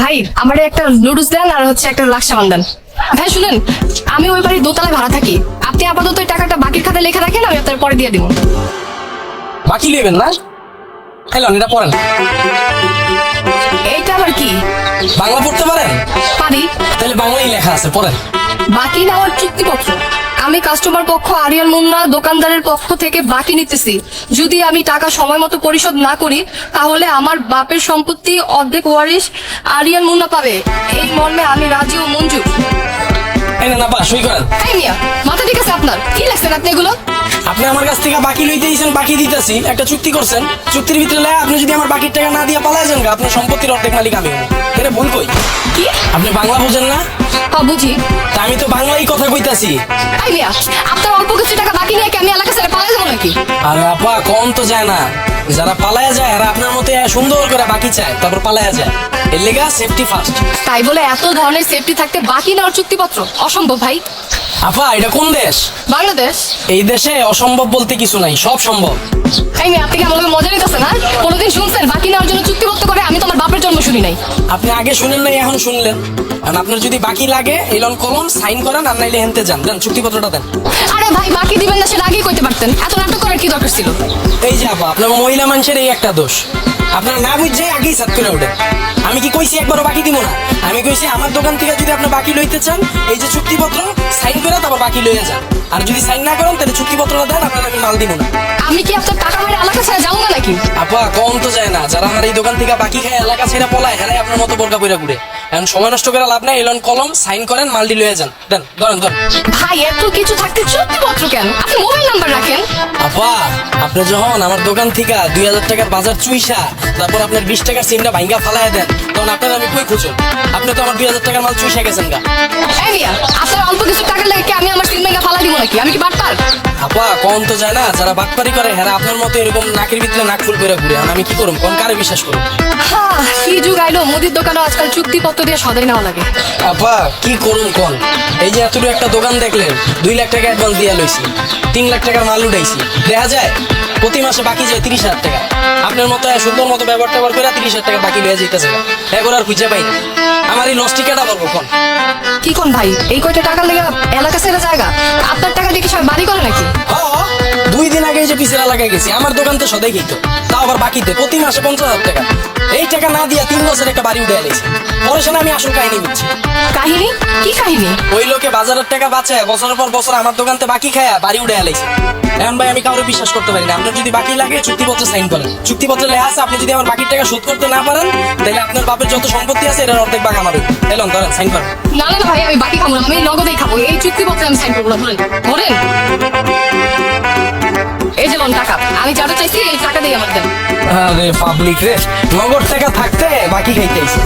ভাই আমার একটা নুডলস দেন আর হচ্ছে একটা লাক্সা সাবান দেন। ভাই শুনেন আমি ওই বাড়ির দোতলায় ভাড়া থাকি। আপনি আপাতত ওই টাকাটা বাকির খাতায় লেখা রাখেন আমি আপনার পরে দিয়ে দিব। বাকি নেবেন না? হ্যালো এটা পড়েন। এইটা আবার কি? বাংলা পড়তে পারেন? পারি। তাহলে বাংলাই লেখা আছে পড়েন। বাকি নেওয়ার চুক্তিপত্র কাস্টমার পক্ষ আরিয়ান মুন্না দোকানদারের পক্ষ থেকে বাকি নিতেছি। যদি আমি টাকা সময় মতো পরিশোধ না করি তাহলে আমার বাপের সম্পত্তি অর্ধেক ওয়ারিশ আরিয়ান মুন্না পাবে। এই মর্মে আমি রাজি ও মঞ্জুর। এই না বা সই করেন। এই মিয়া মাথা ঠিক আছে আপনার? কি লাগছেন আপনি এগুলো? আপনি আমার কাছ থেকে বাকি লইতে দিয়েছেন বাকি দিতেছি একটা চুক্তি করছেন। চুক্তির ভিতরে আপনি যদি আমার বাকির টাকা না দিয়ে যান আপনার সম্পত্তির অর্ধেক মালিক আমি এটা ভুল কই? কি? আপনি বাংলা বোঝেন না? বুঝি আমি তো বাংলাই কথা কইতাছি। এই মিয়া আপনার অল্প কিছু টাকা বাকি নিয়ে কি আমি এলাকা ছেড়ে পালাই যাব নাকি? আর আপা কম তো যায় না। যারা পালায়া যায় আর আপনার মতো সুন্দর করে বাকি চায় তারপর পালায়া যায়। এর লেগা সেফটি ফার্স্ট তাই বলে এত ধরনের সেফটি থাকতে বাকি নেওয়ার চুক্তিপত্র? অসম্ভব ভাই। আপা এটা কোন দেশ? বাংলাদেশ। এই দেশে অসম্ভব বলতে কিছু নাই সব সম্ভব। এই মেয়ে আপনি কি লগে মজা নিতেছেন না কোনোদিন শুনছেন বাকি নেওয়ার জন্য আমি শুনি নাই। আপনি আগে শুনেন নাই এখন শুনলেন। আর আপনার যদি বাকি লাগে এলন কলম সাইন করেন আর নাইলে হেনতে যান। দেন চুক্তিপত্রটা দেন। আরে ভাই বাকি দিবেন না সেটা আগেই কইতে পারতেন। এত নাটক করার কি দরকার ছিল? এই যে আপা আপনার মহিলা মানুষের এই একটা দোষ। আপনারা না বুঝছে আগেই সাত করে ওঠেন। আমি কি কইছি একবারও বাকি দিব না? আমি কইছি আমার দোকান থেকে যদি আপনি বাকি লইতে চান এই যে চুক্তিপত্র সাইন করে তারপর বাকি লইয়া যান। আর যদি সাইন না করেন তাহলে চুক্তিপত্রটা দেন আপনার আমি মাল দিব না। আমি কি আপনার আপা কম তো যায় না। যারা আমার এই দোকান থেকে বাকি খায় এলাকা ছেড়ে পলায় হেরাই আপনার মতো বোরকা পইরা ঘুরে। এখন সময় নষ্ট করে লাভ নাই এলন কলম সাইন করেন মালটি লইয়া যান। দেন ধরেন ধরেন। ভাই এত কিছু থাকতে চুক্তিপত্র কেন? আপনি মোবাইল নাম্বার রাখেন। আপা আপনি যখন আমার দোকান থেকে দুই হাজার টাকার বাজার চুইসা তারপর আপনার বিশ টাকার সিমটা ভাঙ্গা ফালাইয়া দেন তখন আপনার আমি কই খুঁজুন আপনি তো আমার দুই হাজার টাকার মাল চুইসা গেছেন গা। আপনার অল্প কিছু টাকা লাগে আমি আমার সিম মেগা ফালা দিব নাকি? আমি কি বাটপার? আপা কম তো যায় না যারা বাটপারি করে হ্যাঁ আপনার মতো এরকম নাকের ভিতরে নাক ফুল করে ঘুরে। আমি কি করুম? কোন কারে বিশ্বাস করুম? হ্যাঁ কি যুগ আইলো মুদির দোকানে আজকাল চুক্তিপত্র দিয়ে সদাই নেওয়া লাগে। আপা কি করুন কোন? এই যে এতটুকু একটা দোকান দেখলেন দুই লাখ টাকা অ্যাডভান্স দিয়া লইছি তিন লাখ টাকার মাল উঠাইছি। দেখা যায় প্রতি মাসে বাকি যায় তিরিশ হাজার টাকা। আপনার মতো সুন্দর মতো ব্যবহার ট্যাবহার করে তিরিশ হাজার টাকা বাকি লইয়া যেতেছে এখন আর খুঁজে পাই আমার এই লস টিকাটা বলব কোন? কি কোন ভাই? এই কয়টা টাকা লেগে এলাকা ছেড়ে জায়গা? আপনার টাকা দিয়ে কি সবাই বাড়ি করে নাকি? দুই দিন আগে যে পিছের এলাকায় গেছি। আমার দোকান তো সদাই খেত তাও আবার বাকিতে প্রতি মাসে পঞ্চাশ হাজার টাকা। এই টাকা না দিয়া তিন বছর একটা বাড়ি উঠে এলেছি পরে সেটা আমি আসল কাহিনী বুঝছি। কাহিনী? কি কাহিনী? ওই লোকে বাজারের টাকা বাঁচে বছরের পর বছর আমার দোকানতে বাকি খায় বাড়ি উঠে এলাইছে এখন ভাই আমি কাউকে বিশ্বাস করতে পারি না। আপনার যদি বাকি লাগে চুক্তিপত্র সাইন করেন। চুক্তিপত্রে লেখা আছে আপনি যদি আমার বাকির টাকা শোধ করতে না পারেন তাহলে আপনার বাপের যত সম্পত্তি আছে এটার অর্ধেক ভাগ আমার এলন ধরেন সাইন করেন না না ভাই আমি বাকি খাব না আমি নগদেই খাব এই চুক্তিপত্রে আমি সাইন করব না ধরেন ধরেন। এই যে লোন টাকা আমি যাটা চাইছি এই টাকা দিয়ে আমার দেন। আরে পাবলিক রে নগদ টাকা থাকতে বাকি খাইতেইছে